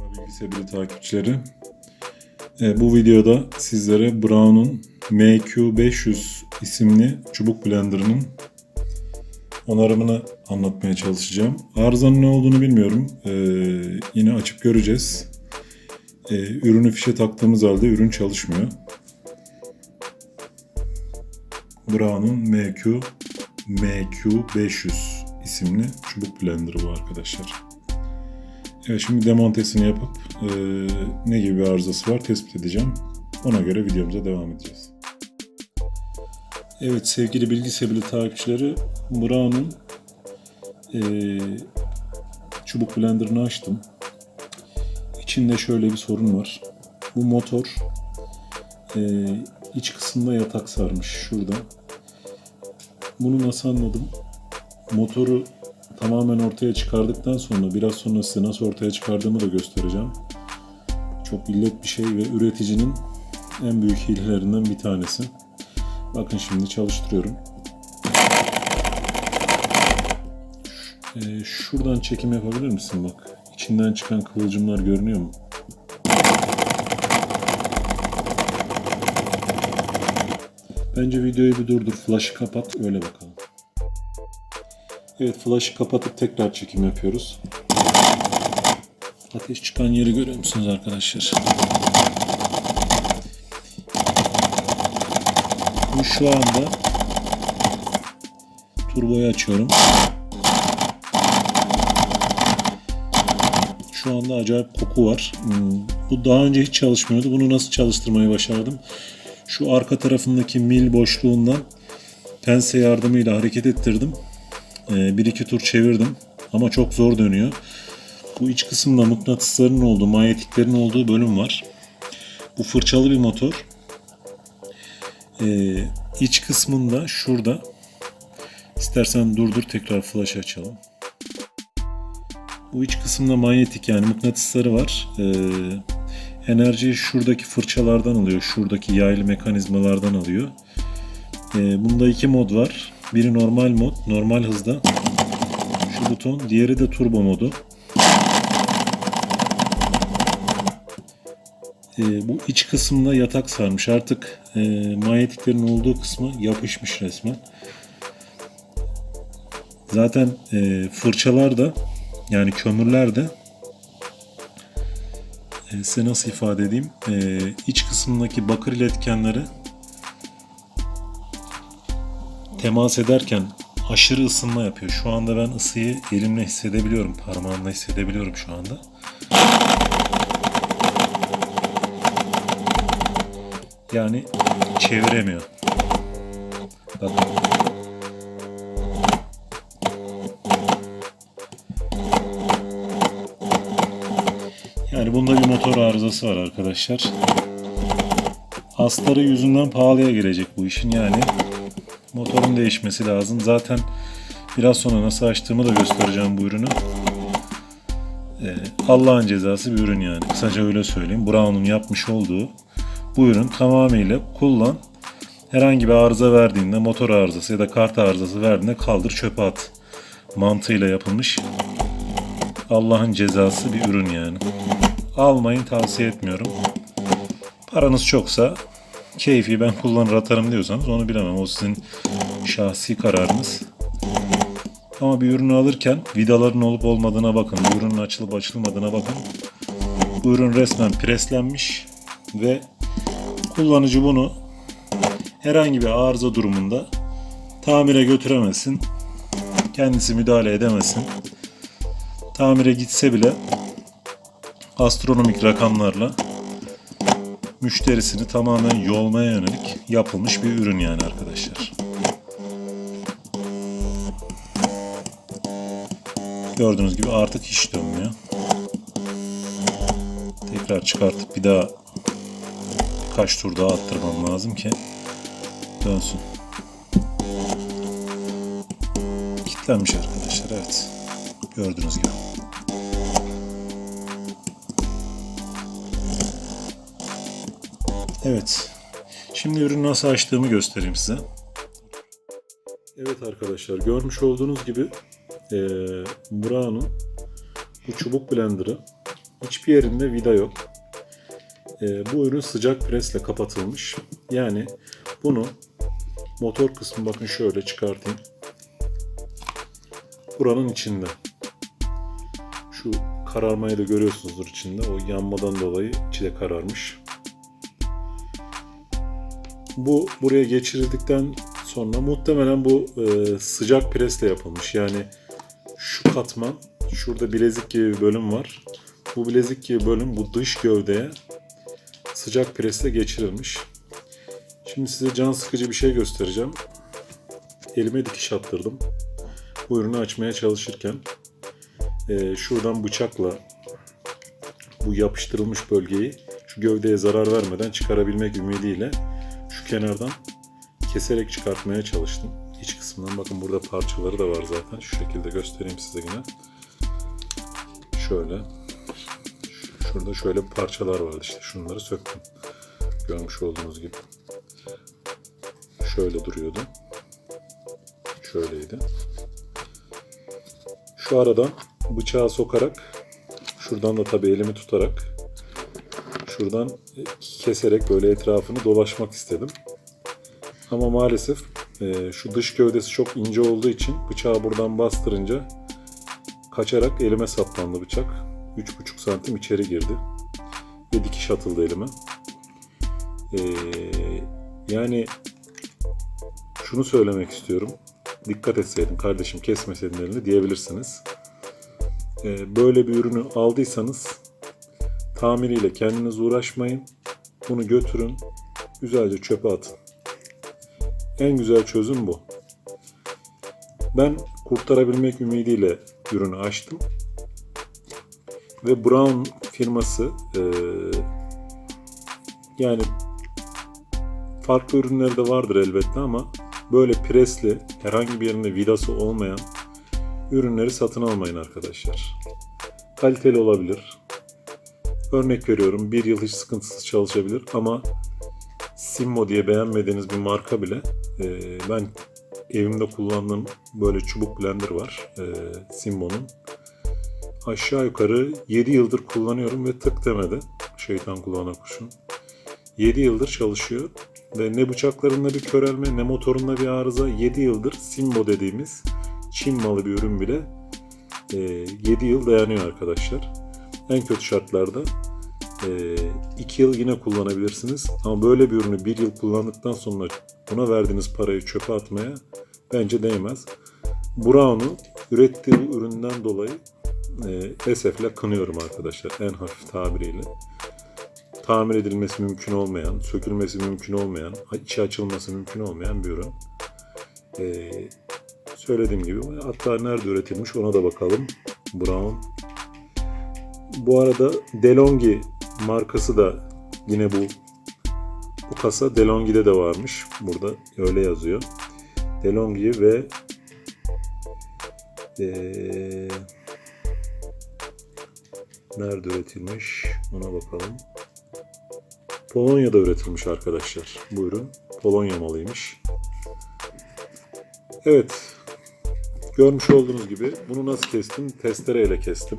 Merhaba Bilgisayarı takipçileri. E, bu videoda sizlere Brown'un MQ500 isimli çubuk blenderının onarımını anlatmaya çalışacağım. Arızanın ne olduğunu bilmiyorum. E, yine açıp göreceğiz. E, ürünü fişe taktığımız halde ürün çalışmıyor. Brown'un MQ MQ500 isimli çubuk blenderı bu arkadaşlar. Evet şimdi demontesini yapıp e, ne gibi bir arızası var tespit edeceğim. Ona göre videomuza devam edeceğiz. Evet sevgili bilgi takipçileri Brown'un e, çubuk blenderını açtım. İçinde şöyle bir sorun var. Bu motor e, iç kısmında yatak sarmış şurada. Bunu nasıl anladım? Motoru tamamen ortaya çıkardıktan sonra biraz sonra size nasıl ortaya çıkardığımı da göstereceğim. Çok illet bir şey ve üreticinin en büyük hilelerinden bir tanesi. Bakın şimdi çalıştırıyorum. Ee, şuradan çekim yapabilir misin bak? İçinden çıkan kıvılcımlar görünüyor mu? Bence videoyu bir durdur, flash'ı kapat, öyle bakalım. Evet, flash'ı kapatıp tekrar çekim yapıyoruz. Ateş çıkan yeri görüyor musunuz arkadaşlar? Bu şu anda turboyu açıyorum. Şu anda acayip koku var. Hmm, Bu daha önce hiç çalışmıyordu. Bunu nasıl çalıştırmayı başardım? Şu arka tarafındaki mil boşluğundan pense yardımıyla hareket ettirdim. Ee, bir iki tur çevirdim ama çok zor dönüyor. Bu iç kısımda mıknatısların olduğu, manyetiklerin olduğu bölüm var. Bu fırçalı bir motor. Ee, iç kısmında şurada istersen durdur tekrar flash açalım. Bu iç kısımda manyetik yani mıknatısları var. Ee, enerjiyi şuradaki fırçalardan alıyor. Şuradaki yaylı mekanizmalardan alıyor. Ee, bunda iki mod var. Biri normal mod, normal hızda. Şu buton. Diğeri de turbo modu. Ee, bu iç kısımda yatak sarmış. Artık e, manyetiklerin olduğu kısmı yapışmış resmen. Zaten e, fırçalar da yani kömürler de e, size nasıl ifade edeyim? E, iç kısmındaki bakır iletkenleri temas ederken aşırı ısınma yapıyor. Şu anda ben ısıyı elimle hissedebiliyorum. Parmağımla hissedebiliyorum şu anda. Yani çeviremiyor. Bakın. Yani bunda bir motor arızası var arkadaşlar. Astarı yüzünden pahalıya gelecek bu işin yani. Motorun değişmesi lazım. Zaten biraz sonra nasıl açtığımı da göstereceğim bu ürünü. Ee, Allah'ın cezası bir ürün yani. Kısaca öyle söyleyeyim. Brown'un yapmış olduğu bu ürün tamamıyla kullan. Herhangi bir arıza verdiğinde, motor arızası ya da kart arızası verdiğinde kaldır çöpe at. Mantığıyla yapılmış. Allah'ın cezası bir ürün yani. Almayın tavsiye etmiyorum. Paranız çoksa keyfi ben kullanır atarım diyorsanız onu bilemem. O sizin şahsi kararınız. Ama bir ürünü alırken vidaların olup olmadığına bakın. Bu ürünün açılıp açılmadığına bakın. Bu ürün resmen preslenmiş ve kullanıcı bunu herhangi bir arıza durumunda tamire götüremesin. Kendisi müdahale edemesin. Tamire gitse bile astronomik rakamlarla müşterisini tamamen yolmaya yönelik yapılmış bir ürün yani arkadaşlar. Gördüğünüz gibi artık hiç dönmüyor. Tekrar çıkartıp bir daha kaç tur daha attırmam lazım ki dönsün. Kilitlenmiş arkadaşlar evet. Gördüğünüz gibi. Evet. Şimdi ürünü nasıl açtığımı göstereyim size. Evet arkadaşlar görmüş olduğunuz gibi eee Brown'un bu çubuk blenderı hiçbir yerinde vida yok. Ee, bu ürün sıcak presle kapatılmış. Yani bunu motor kısmı bakın şöyle çıkartayım. Buranın içinde. Şu kararmayı da görüyorsunuzdur içinde. O yanmadan dolayı içi de kararmış. Bu buraya geçirildikten sonra muhtemelen bu e, sıcak presle yapılmış. Yani şu katman, şurada bilezik gibi bir bölüm var. Bu bilezik gibi bölüm bu dış gövdeye sıcak presle geçirilmiş. Şimdi size can sıkıcı bir şey göstereceğim. Elime dikiş attırdım. Bu ürünü açmaya çalışırken e, şuradan bıçakla bu yapıştırılmış bölgeyi şu gövdeye zarar vermeden çıkarabilmek ümidiyle kenardan keserek çıkartmaya çalıştım. İç kısmından bakın burada parçaları da var zaten. Şu şekilde göstereyim size yine. Şöyle. Şurada şöyle parçalar vardı işte. Şunları söktüm. Görmüş olduğunuz gibi. Şöyle duruyordu. Şöyleydi. Şu aradan bıçağı sokarak şuradan da tabii elimi tutarak şuradan keserek böyle etrafını dolaşmak istedim. Ama maalesef e, şu dış gövdesi çok ince olduğu için bıçağı buradan bastırınca kaçarak elime saplandı bıçak. 3,5 santim içeri girdi. Ve dikiş atıldı elime. E, yani şunu söylemek istiyorum. Dikkat etseydin kardeşim kesmeseydin elini diyebilirsiniz. E, böyle bir ürünü aldıysanız tamiriyle kendiniz uğraşmayın. Bunu götürün. Güzelce çöpe atın. En güzel çözüm bu. Ben kurtarabilmek ümidiyle ürünü açtım. Ve Brown firması e, yani farklı ürünleri de vardır elbette ama böyle presli herhangi bir yerinde vidası olmayan ürünleri satın almayın arkadaşlar. Kaliteli olabilir. Örnek veriyorum bir yıl hiç sıkıntısız çalışabilir ama Simmo diye beğenmediğiniz bir marka bile e, ben evimde kullandığım böyle çubuk blender var e, Simmo'nun. Aşağı yukarı 7 yıldır kullanıyorum ve tık demedi. Şeytan kulağına kurşun. 7 yıldır çalışıyor ve ne bıçaklarında bir körelme ne motorunda bir arıza 7 yıldır Simmo dediğimiz Çin malı bir ürün bile e, 7 yıl dayanıyor arkadaşlar. En kötü şartlarda 2 yıl yine kullanabilirsiniz. Ama böyle bir ürünü 1 yıl kullandıktan sonra buna verdiğiniz parayı çöpe atmaya bence değmez. Brown'u ürettiği üründen dolayı e, esefle kınıyorum arkadaşlar en hafif tabiriyle. Tamir edilmesi mümkün olmayan, sökülmesi mümkün olmayan, içi açılması mümkün olmayan bir ürün. E, söylediğim gibi hatta nerede üretilmiş ona da bakalım. Brown. Bu arada DeLonghi markası da yine bu bu kasa DeLonghi'de de varmış. Burada öyle yazıyor. DeLonghi ve ee, nerede üretilmiş ona bakalım. Polonya'da üretilmiş arkadaşlar bu ürün. Polonya malıymış. Evet. Görmüş olduğunuz gibi bunu nasıl kestim? Testereyle kestim.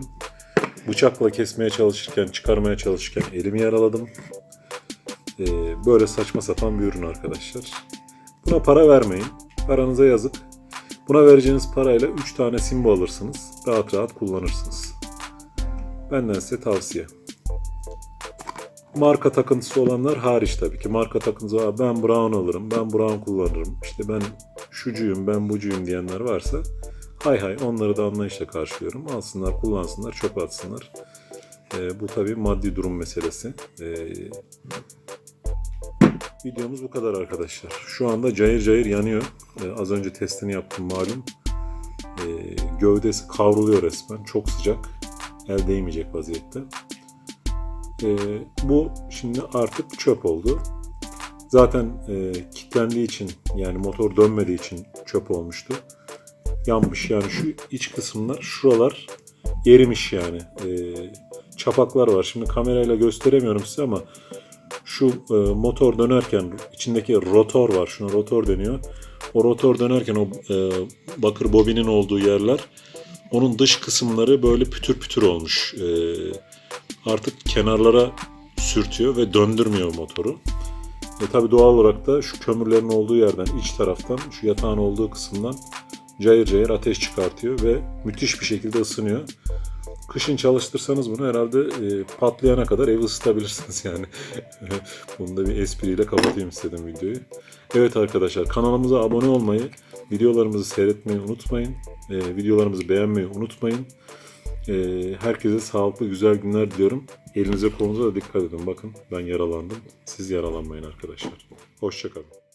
Bıçakla kesmeye çalışırken, çıkarmaya çalışırken elimi yaraladım. Ee, böyle saçma sapan bir ürün arkadaşlar. Buna para vermeyin. Paranıza yazık. Buna vereceğiniz parayla 3 tane simbo alırsınız. Rahat rahat kullanırsınız. Benden size tavsiye. Marka takıntısı olanlar hariç tabii ki. Marka takıntısı. Ben Brown alırım, ben Brown kullanırım. İşte ben şucuyum, ben bucuyum diyenler varsa hay hay onları da anlayışla karşılıyorum. Alsınlar, kullansınlar, çöpe atsınlar. Ee, bu tabii maddi durum meselesi. Ee, videomuz bu kadar arkadaşlar. Şu anda cayır cayır yanıyor. Ee, az önce testini yaptım malum. Ee, gövdesi kavruluyor resmen. Çok sıcak. El değmeyecek vaziyette. Ee, bu şimdi artık çöp oldu. Zaten e, kilitlendiği için yani motor dönmediği için çöp olmuştu. Yanmış yani şu iç kısımlar şuralar erimiş yani. E, çapaklar var. Şimdi kamerayla gösteremiyorum size ama şu e, motor dönerken içindeki rotor var. Şuna rotor deniyor. O rotor dönerken o e, bakır bobinin olduğu yerler onun dış kısımları böyle pütür pütür olmuş. E, artık kenarlara sürtüyor ve döndürmüyor motoru. Ve tabi doğal olarak da şu kömürlerin olduğu yerden, iç taraftan, şu yatağın olduğu kısımdan cayır cayır ateş çıkartıyor ve müthiş bir şekilde ısınıyor. Kışın çalıştırsanız bunu herhalde e, patlayana kadar evi ısıtabilirsiniz yani. bunu da bir espriyle kapatayım istedim videoyu. Evet arkadaşlar kanalımıza abone olmayı, videolarımızı seyretmeyi unutmayın. E, videolarımızı beğenmeyi unutmayın. E, herkese sağlıklı güzel günler diliyorum. Elinize kolunuza da dikkat edin. Bakın ben yaralandım. Siz yaralanmayın arkadaşlar. Hoşçakalın.